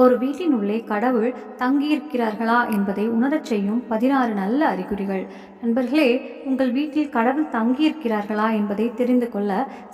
ஒரு வீட்டின் உள்ளே கடவுள் தங்கியிருக்கிறார்களா என்பதை உணரச் செய்யும் பதினாறு நல்ல அறிகுறிகள். நண்பர்களே உங்கள் வீட்டில் கடவுள் தங்கியிருக்கிறார்களா என்பதை தெரிந்து கொள்ள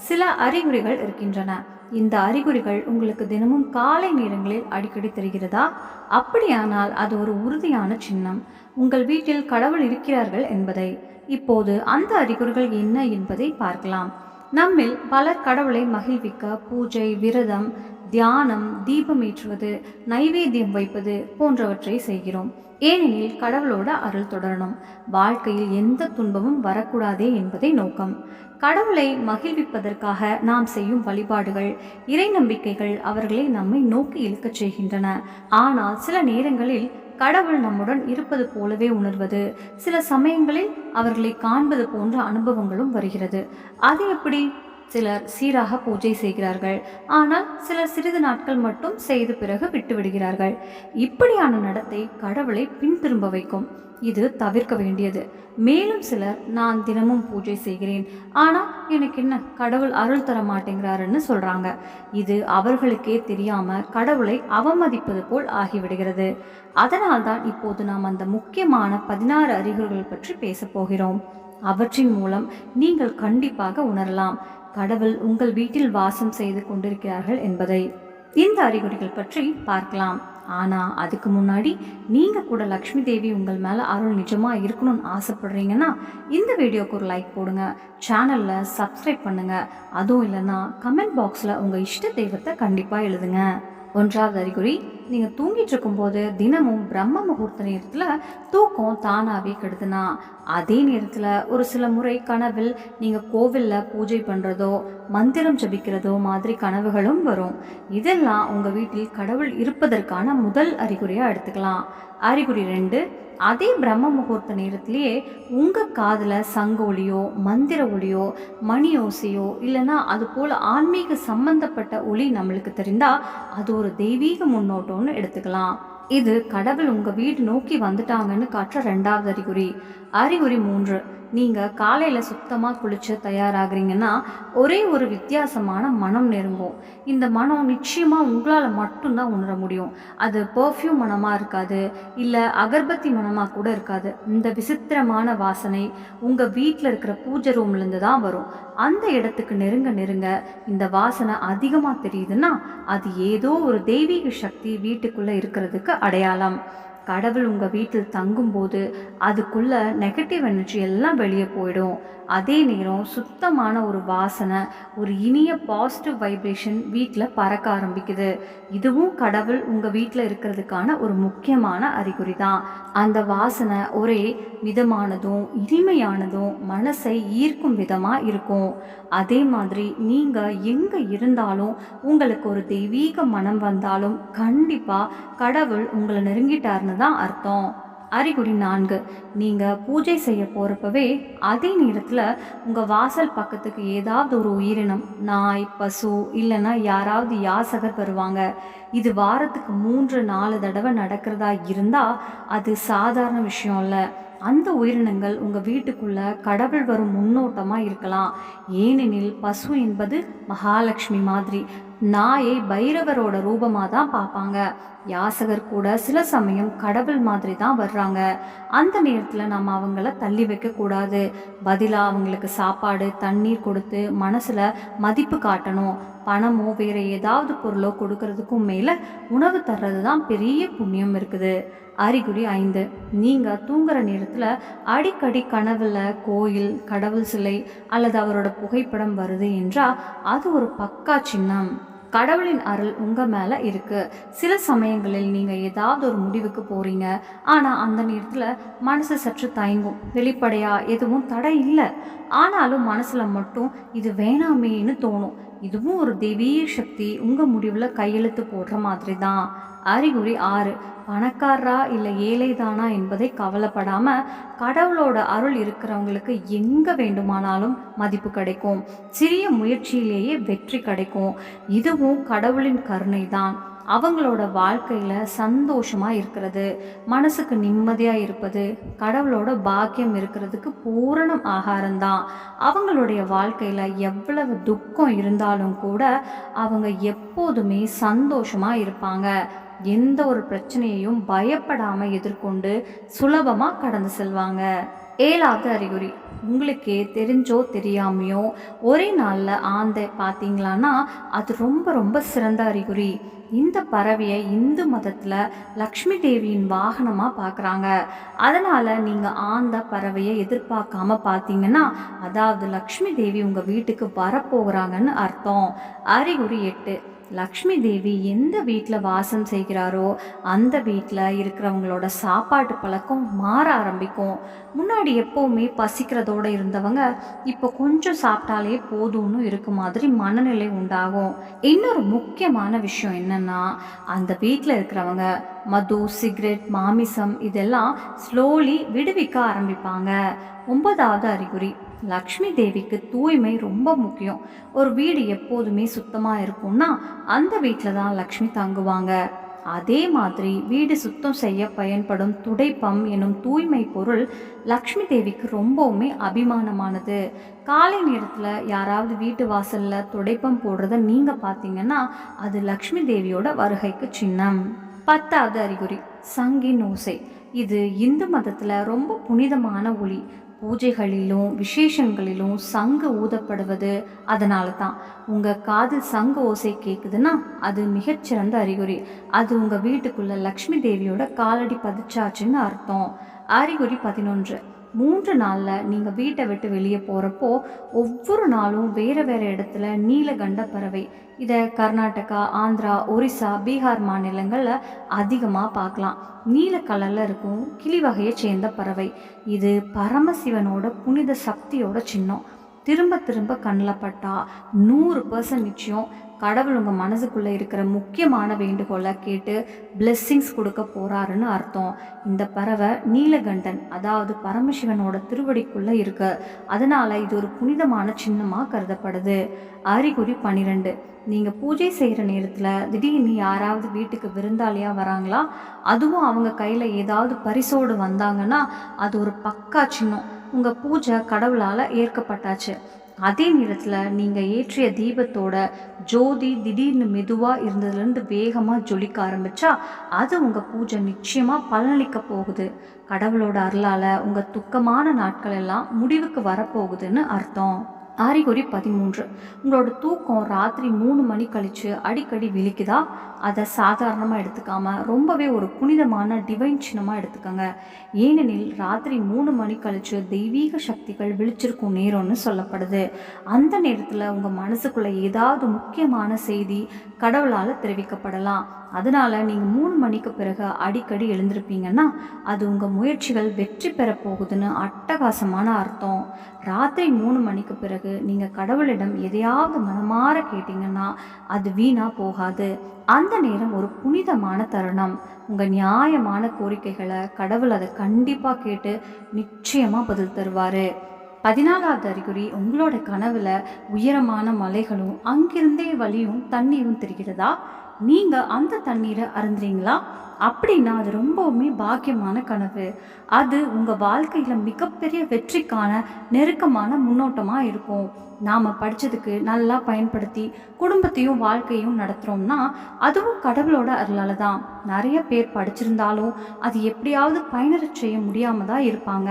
சில அறிகுறிகள் இருக்கின்றன. இந்த அறிகுறிகள் உங்களுக்கு தினமும் காலை நேரங்களில் அடிக்கடி தெரிகிறதா? அப்படியானால் அது ஒரு உறுதியான சின்னம். உங்கள் வீட்டில் கடவுள் இருக்கிறார்கள் என்பதை. இப்போது அந்த அறிகுறிகள் என்ன என்பதை பார்க்கலாம். நம்மில் பலர் கடவுளை மகிழ்விக்க பூஜை விரதம் தியானம் தீபம் ஏற்றுவது நைவேத்தியம் வைப்பது போன்றவற்றை செய்கிறோம். ஏனெனில் கடவுளோட அருள் தொடரணும். வாழ்க்கையில் எந்த துன்பமும் வரக்கூடாதே என்பதே நோக்கம். கடவுளை மகிழ்விப்பதற்காக நாம் செய்யும் வழிபாடுகள் இறை நம்பிக்கைகள் அவர்களை நம்மை நோக்கி இழுக்கச் செய்கின்றன. ஆனால் சில நேரங்களில் கடவுள் நம்முடன் இருப்பது போலவே உணர்வது சில சமயங்களில் அவர்களை காண்பது போன்ற அனுபவங்களும் வருகிறது. அது எப்படி? சிலர் சீராக பூஜை செய்கிறார்கள். ஆனால் சிலர் சிறிது நாட்கள் மட்டும் செய்து பிறகு விட்டுவிடுகிறார்கள். இப்படியான நடத்தை கடவுளை பின் திரும்ப வைக்கும். இது தவிர்க்க வேண்டியது. மேலும் சிலர் நான் தினமும் பூஜை செய்கிறேன். ஆனால் எனக்கு என்ன? கடவுள் அருள் தர மாட்டேங்கிறாருன்னு சொல்கிறாங்க இது அவர்களுக்கே தெரியாமல் கடவுளை அவமதிப்பது போல் ஆகிவிடுகிறது. அதனால்தான் இப்போது நாம் அந்த முக்கியமான பதினாறு அறிகுறிகள் பற்றி பேசப்போகிறோம் போகிறோம். அவற்றின் மூலம் நீங்கள் கண்டிப்பாக உணரலாம். கடவுள் உங்கள் வீட்டில் வாசம் செய்து கொண்டிருக்கிறார்கள் என்பதை. இந்த அறிகுறிகள் பற்றி பார்க்கலாம். ஆனால் அதுக்கு முன்னாடி நீங்கள் கூட லக்ஷ்மி தேவி உங்கள் மேலே அருள் நிஜமாக இருக்கணும்னு ஆசைப்படுறீங்கன்னா இந்த வீடியோக்கு ஒரு லைக் போடுங்க. சேனலில் சப்ஸ்கிரைப் பண்ணுங்க. அதுவும் இல்லைன்னா கமெண்ட் பாக்ஸில் உங்கள் இஷ்ட தெய்வத்தை கண்டிப்பாக எழுதுங்க. ஒன்றாவது அறிகுறி நீங்கள் தூங்கிட்டு இருக்கும்போது தினமும் பிரம்ம முகூர்த்த நேரத்தில் தூக்கம் தானாகவே கெடுதுனா அதே நேரத்தில் ஒரு சில முறை கனவில் நீங்கள் கோவிலில் பூஜை பண்ணுறதோ மந்திரம் ஜபிக்கிறதோ மாதிரி கனவுகளும் வரும். இதெல்லாம் உங்கள் வீட்டில் கடவுள் இருப்பதற்கான முதல் அறிகுறியாக எடுத்துக்கலாம். அறிகுறி ரெண்டு அதே பிரம்ம முகூர்த்த நேரத்திலேயே உங்கள் காதில் சங்க ஒளியோ மந்திர ஒளியோ மணி ஓசையோ இல்லைன்னா அது போல் ஆன்மீக சம்பந்தப்பட்ட ஒளி நம்மளுக்கு தெரிந்தால் அது ஒரு தெய்வீக முன்னோட்டம்னு எடுத்துக்கலாம். இது கடவுள் உங்கள் வீடு நோக்கி வந்துட்டாங்கன்னு காட்டுற ரெண்டாவது அறிகுறி. அறிகுறி மூன்று. நீங்கள் காலையில் சுத்தமாக குளிச்சு தயாராகிறீங்கன்னா ஒரே ஒரு வித்தியாசமான மனம் நெருங்கும். இந்த மனம் நிச்சயமாக உங்களால் மட்டும்தான் உணர முடியும். அது பர்ஃப்யூம் மனமாக இருக்காது இல்லை அகர்பத்தி மனமாக கூட இருக்காது. இந்த விசித்திரமான வாசனை உங்கள் வீட்டில் இருக்கிற பூஜை ரூம்லேருந்து தான் வரும். அந்த இடத்துக்கு நெருங்க நெருங்க இந்த வாசனை அதிகமாக தெரியுதுன்னா அது ஏதோ ஒரு தெய்வீக சக்தி வீட்டுக்குள்ளே இருக்கிறதுக்கு அடையாளம். கடவுள் உங்கள் வீட்டில் தங்கும்போது அதுக்குள்ள நெகட்டிவ் எனர்ஜி எல்லாம் வெளியே போயிடும். அதே நேரம் சுத்தமான ஒரு வாசனை ஒரு இனிய பாசிட்டிவ் வைப்ரேஷன் வீட்டில் பறக்க ஆரம்பிக்குது. இதுவும் கடவுள் உங்கள் வீட்டில் இருக்கிறதுக்கான ஒரு முக்கியமான அறிகுறி தான். அந்த வாசனை ஒரே மிதமானதும் இனிமையானதும் மனசை ஈர்க்கும் விதமாக இருக்கும். அதே மாதிரி நீங்கள் எங்கே இருந்தாலும் உங்களுக்கு ஒரு தெய்வீக மனம் வந்தாலும் கண்டிப்பாக கடவுள் உங்களை நெருங்கிட்டாருன்னு தான் அர்த்தம். அறிகுறி நான்கு. நீங்கள் பூஜை செய்ய போகிறப்பவே அதே நேரத்தில் உங்கள் வாசல் பக்கத்துக்கு ஏதாவது ஒரு உயிரினம் நாய் பசு இல்லைன்னா யாராவது யாசகர் வருவாங்க. இது வாரத்துக்கு மூன்று நாலு தடவை நடக்கிறதா இருந்தால் அது சாதாரண விஷயம் இல்லை. அந்த உயிரினங்கள் உங்கள் வீட்டுக்குள்ள கடவுள் வரும் முன்னோட்டமாக இருக்கலாம். ஏனெனில் பசு என்பது மகாலட்சுமி மாதிரி நாயை பைரவரோட ரூபமாக தான் பார்ப்பாங்க. யாசகர் கூட சில சமயம் கடவுள் மாதிரி தான் வர்றாங்க. அந்த நேரத்தில் நம்ம அவங்கள தள்ளி வைக்கக்கூடாது பதிலாக அவங்களுக்கு சாப்பாடு தண்ணீர் கொடுத்து மனசில் மதிப்பு காட்டணும். பணமோ வேறு ஏதாவது பொருளோ கொடுக்கறதுக்கும் மேலே உணவு தர்றது தான் பெரிய புண்ணியம் இருக்குது. அறிகுறி ஐந்து. நீங்கள் தூங்குற நேரத்தில் அடிக்கடி கனவில் கோயில் கடவுள் சிலை அல்லது அவரோட புகைப்படம் வருது என்றால் அது ஒரு பக்கா சின்னம். கடவுளின் அருள் உங்கள் மேலே இருக்குது சில சமயங்களில் நீங்கள் ஏதாவது ஒரு முடிவுக்கு போகிறீங்க ஆனால் அந்த நேரத்தில் மனசு சற்று தயங்கும். வெளிப்படையாக எதுவும் தடை இல்லை. ஆனாலும் மனசில் மட்டும் இது வேணாமேன்னு தோணும். இதுவும் ஒரு தெய்வீக சக்தி. உங்கள் முடிவில் கையெழுத்து போடுற மாதிரி தான் அறிகுறி ஆறு. பணக்காரரா இல்லை ஏழைதானா என்பதை கவலைப்படாமல் கடவுளோட அருள் இருக்கிறவங்களுக்கு எங்கே வேண்டுமானாலும் மதிப்பு கிடைக்கும். சிறிய முயற்சியிலேயே வெற்றி கிடைக்கும். இதுவும் கடவுளின் கருணை தான் அவங்களோட வாழ்க்கையில் சந்தோஷமாக இருக்கிறது. மனசுக்கு நிம்மதியாக இருப்பது கடவுளோட பாக்கியம் இருக்கிறதுக்கு பூரணம் ஆகாரம்தான். அவங்களுடைய வாழ்க்கையில் எவ்வளவு துக்கம் இருந்தாலும் கூட அவங்க எப்போதுமே சந்தோஷமாக இருப்பாங்க. எந்த ஒரு பிரச்சனையையும் பயப்படாமல் எதிர்கொண்டு சுலபமாக கடந்து செல்வாங்க. ஏழாவது அறிகுறி. உங்களுக்கே தெரிஞ்சோ தெரியாமையோ ஒரே நாளில் ஆந்தை பார்த்தீங்களான்னா அது ரொம்ப ரொம்ப சிறந்த அறிகுறி. இந்த பறவையை இந்து மதத்தில் லக்ஷ்மி தேவியின் வாகனமாக பார்க்குறாங்க. அதனால் நீங்கள் ஆந்த பறவையை எதிர்பார்க்காம பார்த்தீங்கன்னா அதாவது லக்ஷ்மி தேவி உங்கள் வீட்டுக்கு வரப்போகிறாங்கன்னு அர்த்தம். அறிகுறி எட்டு. லக்ஷ்மி தேவி எந்த வீட்டில் வாசம் செய்கிறாரோ அந்த வீட்டில் இருக்கிறவங்களோட சாப்பாட்டு பழக்கம் மாற ஆரம்பிக்கும். முன்னாடி எப்போவுமே பசிக்கிறதோடு இருந்தவங்க இப்போ கொஞ்சம் சாப்பிட்டாலே போதும்னு இருக்க மாதிரி மனநிலை உண்டாகும். இன்னொரு முக்கியமான விஷயம் என்னென்னா அந்த வீட்டில் இருக்கிறவங்க மது சிகரெட் மாமிசம் இதெல்லாம் ஸ்லோலி விடுவிக்க ஆரம்பிப்பாங்க. ஒன்பதாவது அறிகுறி லக்ஷ்மி தேவிக்கு தூய்மை ரொம்ப முக்கியம். ஒரு வீடு எப்போதுமே சுத்தமாக இருக்கும்னா அந்த வீட்டில் தான் லக்ஷ்மி தங்குவாங்க. அதே மாதிரி வீடு சுத்தம் செய்ய பயன்படும் துடைப்பம் எனும் தூய்மை பொருள் லக்ஷ்மி தேவிக்கு ரொம்பவுமே அபிமானமானது. காலை நேரத்தில் யாராவது வீட்டு வாசலில் துடைப்பம் போடுறத நீங்கள் பார்த்தீங்கன்னா அது லக்ஷ்மி தேவியோட வருகைக்கு சின்னம். பத்தாவது அறிகுறி சங்கின் ஓசை. இது இந்து மதத்தில் ரொம்ப புனிதமான ஒளி பூஜைகளிலும் விசேஷங்களிலும் சங்கு ஊதப்படுவது அதனால தான் உங்கள் காதில் சங்கு ஓசை கேட்குதுன்னா அது மிகச்சிறந்த அறிகுறி. அது உங்கள் வீட்டுக்குள்ளே லக்ஷ்மி தேவியோட காலடி பதிச்சாச்சுன்னு அர்த்தம். அறிகுறி பதினொன்று. மூன்று நாளில் நீங்கள் வீட்டை விட்டு வெளியே போகிறப்போ ஒவ்வொரு நாளும் வேறு வேறு இடத்துல நீலகண்ட பறவை. இதை கர்நாடகா ஆந்திரா ஒரிசா பீகார் மாநிலங்களில் அதிகமாக பார்க்கலாம். நீல கலரில் இருக்கும் கிளி வகையை சேர்ந்த பறவை. இது பரமசிவனோட புனித சக்தியோட சின்னம். திரும்ப திரும்ப கண்ணில் பட்டா நூறு பர்சன்ட் நிச்சயம் கடவுள் உங்கள் மனசுக்குள்ளே இருக்கிற முக்கியமான வேண்டுகோளை கேட்டு பிளெஸ்ஸிங்ஸ் கொடுக்க போகிறாருன்னு அர்த்தம். இந்த பறவை நீலகண்டன் அதாவது பரமசிவனோட திருவடிக்குள்ளே இருக்கு. அதனால் இது ஒரு புனிதமான சின்னமாக கருதப்படுது. அறிகுறி பன்னிரெண்டு நீங்கள் பூஜை செய்கிற நேரத்தில் திடீர்னு யாராவது வீட்டுக்கு விருந்தாளியாக வராங்களா? அதுவும் அவங்க கையில் ஏதாவது பரிசோடு வந்தாங்கன்னா அது ஒரு பக்கா சின்னம். உங்கள் பூஜை கடவுளால் ஏற்கப்பட்டாச்சு. அதே நேரத்தில் நீங்கள் ஏற்றிய தீபத்தோட ஜோதி திடீர்னு மெதுவாக இருந்ததுலேருந்து வேகமாக ஜொலிக்க ஆரம்பித்தா அது உங்கள் பூஜை நிச்சயமாக பலனளிக்க போகுது. கடவுளோட அருளால் உங்கள் துக்கமான நாட்கள் எல்லாம் முடிவுக்கு வரப்போகுதுன்னு அர்த்தம். ஆரிகுறி பதிமூன்று. உங்களோட தூக்கம் ராத்திரி மூணு மணி கழித்து அடிக்கடி விழிக்குதா? அதை சாதாரணமாக எடுத்துக்காமல் ரொம்பவே ஒரு புனிதமான டிவைன் சின்னமாக எடுத்துக்கோங்க. ஏனெனில் ராத்திரி மூணு மணி கழிச்சு தெய்வீக சக்திகள் விழிச்சிருக்கும் நேரம்னு சொல்லப்படுது. அந்த நேரத்தில் உங்கள் மனசுக்குள்ளே ஏதாவது முக்கியமான செய்தி கடவுளால் தெரிவிக்கப்படலாம். அதனால் நீங்கள் மூணு மணிக்கு பிறகு அடிக்கடி எழுந்திருப்பீங்கன்னா அது உங்கள் முயற்சிகள் வெற்றி பெற போகுதுன்னு அட்டகாசமான அர்த்தம். ராத்திரி மூணு மணிக்கு பிறகு நீங்கள் கடவுளிடம் எதையாவது மனமாற கேட்டிங்கன்னா அது வீணாக போகாது. அந்த அந்த நேரம் ஒரு புனிதமான தருணம். உங்கள் நியாயமான கோரிக்கைகளை கடவுள் அதை கண்டிப்பாக கேட்டு நிச்சயமாக பதில் தருவார். பதினாலாவது அறிகுறி உங்களோட கனவுல உயரமான மலைகளும் அங்கிருந்தே வழியும் தண்ணீரும் தெரிகிறதா? நீங்கள் அந்த தண்ணீரை அருந்துறீங்களா? அப்படின்னா அது ரொம்பவுமே பாக்கியமான கனவு. அது உங்கள் வாழ்க்கையில் மிகப்பெரிய வெற்றிக்கான நெருக்கமான முன்னோட்டமாக இருக்கும். நாம் படித்ததுக்கு நல்லா பயன்படுத்தி குடும்பத்தையும் வாழ்க்கையும் நடத்துகிறோம்னா அதுவும் கடவுளோட அருளால் தான் நிறைய பேர் படிச்சிருந்தாலும் அது எப்படியாவது பயனறச் செய்ய முடியாமல் தான் இருப்பாங்க.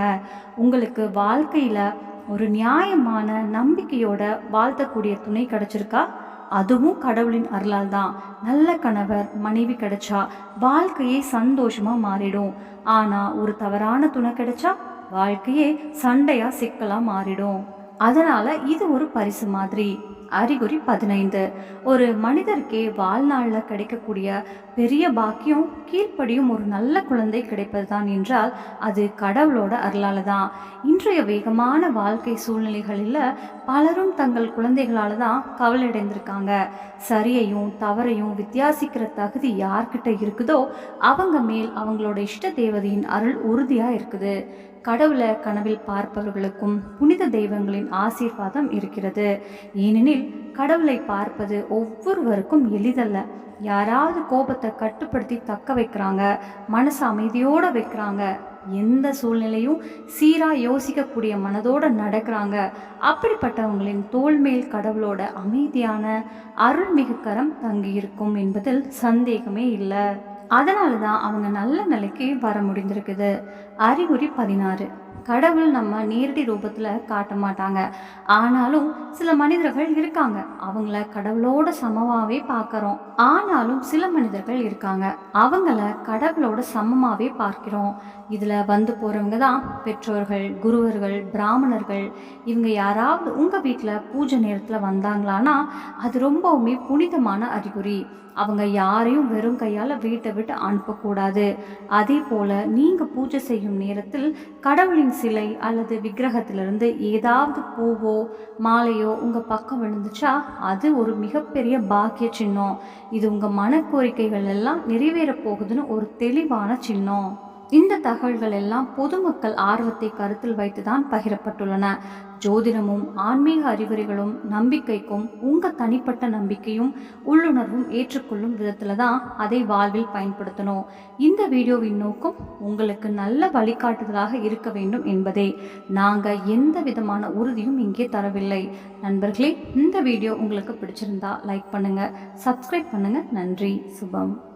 உங்களுக்கு வாழ்க்கையில் ஒரு நியாயமான நம்பிக்கையோட வாழ்த்தக்கூடிய துணை கிடச்சிருக்கா? அதுவும் கடவுளின் அருளால் தான் நல்ல கணவர் மனைவி கிடைச்சா வாழ்க்கையே சந்தோஷமா மாறிடும். ஆனா ஒரு தவறான துணை கிடைச்சா வாழ்க்கையே சண்டையா சிக்கலா மாறிடும். அதனால இது ஒரு பரிசு மாதிரி. அறிகுறி பதினைந்து. ஒரு மனிதருக்கே வாழ்நாளில் கிடைக்கக்கூடிய பெரிய பாக்கியம் கீழ்ப்படியும் ஒரு நல்ல குழந்தை கிடைப்பது தான் என்றால் அது கடவுளோட அருளால் தான் இன்றைய வேகமான வாழ்க்கை சூழ்நிலைகளில் பலரும் தங்கள் குழந்தைகளால் தான் கவலையடைந்திருக்காங்க. சரியையும் தவறையும் வித்தியாசிக்கிற தகுதி யார்கிட்ட இருக்குதோ அவங்க மேல் அவங்களோட இஷ்ட தேவதையின் அருள் உறுதியாக இருக்குது. கடவுளை கனவில் பார்ப்பவர்களுக்கும் புனித தெய்வங்களின் ஆசீர்வாதம் இருக்கிறது. ஏனெனில் கடவுளை பார்ப்பது ஒவ்வொருவருக்கும் எளிதல்ல. யாராவது கோபத்தை கட்டுப்படுத்தி தக்க வைக்கிறாங்க மனசு அமைதியோடு வைக்கிறாங்க எந்த சூழ்நிலையும் சீராக யோசிக்கக்கூடிய மனதோடு நடக்கிறாங்க. அப்படிப்பட்டவங்களின் தோல்மேல் கடவுளோட அமைதியான அருள்மிகு கரம் தங்கியிருக்கும் என்பதில் சந்தேகமே இல்லை. அதனால தான் அவங்க நல்ல நிலைக்கு வர முடிந்திருக்குது. அறிகுறி பதினாறு. கடவுள் நம்ம நேரடி ரூபத்தில் காட்ட மாட்டாங்க. ஆனாலும் சில மனிதர்கள் இருக்காங்க. அவங்கள கடவுளோட சமமாகவே பார்க்குறோம். ஆனாலும் சில மனிதர்கள் இருக்காங்க. அவங்கள கடவுளோட சமமாகவே பார்க்கிறோம். இதில் வந்து போகிறவங்க தான் பெற்றோர்கள் குருவர்கள் பிராமணர்கள். இவங்க யாராவது உங்கள் வீட்டில் பூஜை நேரத்தில் வந்தாங்களான்னா அது ரொம்பவுமே புனிதமான அறிகுறி. அவங்க யாரையும் வெறும் கையால் வீட்டை விட்டு அனுப்பக்கூடாது. அதே போல் நீங்கள் பூஜை செய்யும் நேரத்தில் கடவுளின் சிலை அல்லது விக்கிரகத்திலிருந்து ஏதாவது பூவோ மாலையோ உங்கள் பக்கம் விழுந்துச்சா? அது ஒரு மிகப்பெரிய பாக்கிய சின்னம். இது உங்கள் மனக்கோரிக்கைகள் எல்லாம் நிறைவேறப் போகுதுன்னு ஒரு தெளிவான சின்னம். இந்த தகவல்கள் எல்லாம் பொதுமக்கள் ஆர்வத்தை கருத்தில் வைத்துதான் பகிரப்பட்டுள்ளன. ஜோதிடமும் ஆன்மீக அறிகுறிகளும் நம்பிக்கைக்கும் உங்க தனிப்பட்ட நம்பிக்கையும் உள்ளுணர்வும் ஏற்றுக்கொள்ளும் விதத்துல தான் அதை வாழ்வில் பயன்படுத்தணும். இந்த வீடியோவின் நோக்கம் உங்களுக்கு நல்ல வழிகாட்டுதலாக இருக்க வேண்டும் என்பதே. நாங்க எந்த விதமான உறுதியும் இங்கே தரவில்லை. நண்பர்களே இந்த வீடியோ உங்களுக்கு பிடிச்சிருந்தா லைக் பண்ணுங்க சப்ஸ்கிரைப் பண்ணுங்க. நன்றி சுபம்.